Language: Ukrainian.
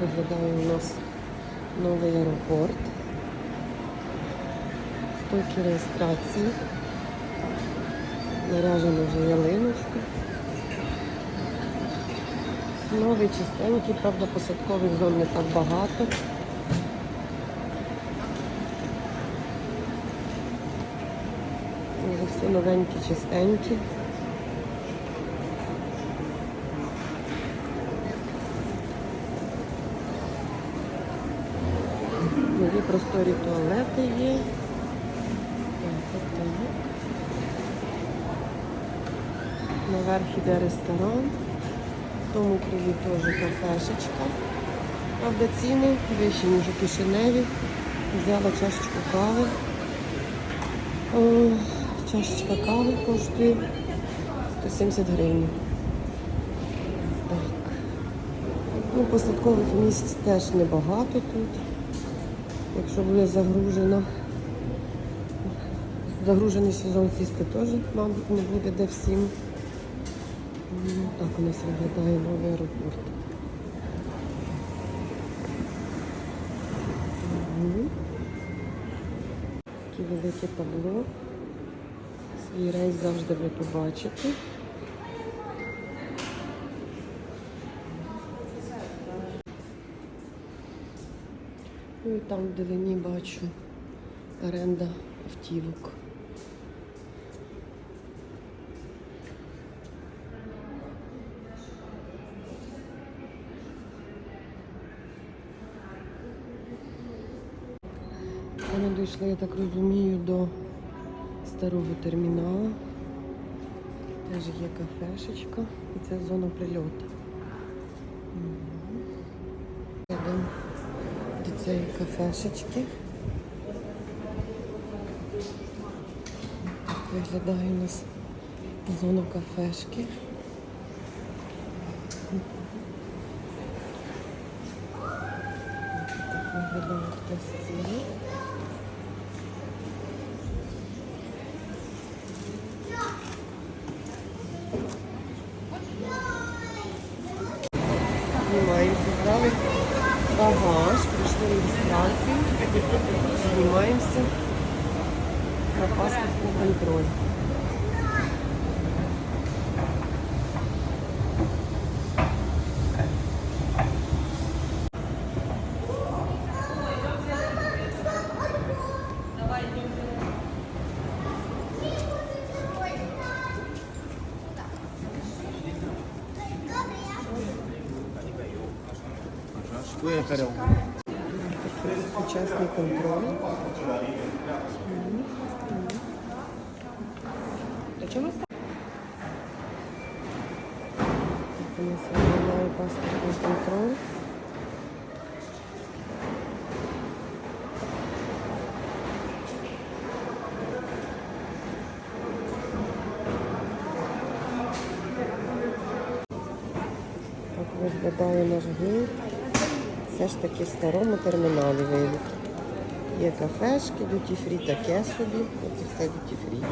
Виглядає у нас новий аеропорт. Стойки реєстрації. Наряжена вже ялиночка. Новий чистенький, правда, посадкових зон не так багато. Вже всі новенькі, чистенькі. Просторі туалети є. Наверх іде ресторан. В тому крилі теж кафешечка. Правда, ціни вищі, ніж у Кишиневі. Взяла чашечку кави. О, чашечка кави коштує 170 гривень. Так. Ну, посадкових місць теж небагато тут. Якщо буде загружено, загружений сезон сісти теж, мабуть, не буде де всім. Так у нас виглядає новий аеропорт. Таке велике табло. Свій рейс завжди ви побачите. Ну і там вдалині бачу оренда автівок. Ми дійшли, я так розумію, до старого терміналу. Теж є кафешечка і це зона прильоту. Цієї кафешечки. Так виглядає у нас зона кафешки. Так виглядають пластини. Знімаємося, здали багаж, прийшли реєстрацію, знімаємося на паспортний контроль. Виїхав. Сучасний контроль. А чому так? У нас виглядає паспортний контроль. Так виглядає наш гейт. Все ж таки в старому терміналі вийдуть. Є кафешки, дютіфрі таке собі. Оце все дуті фрі.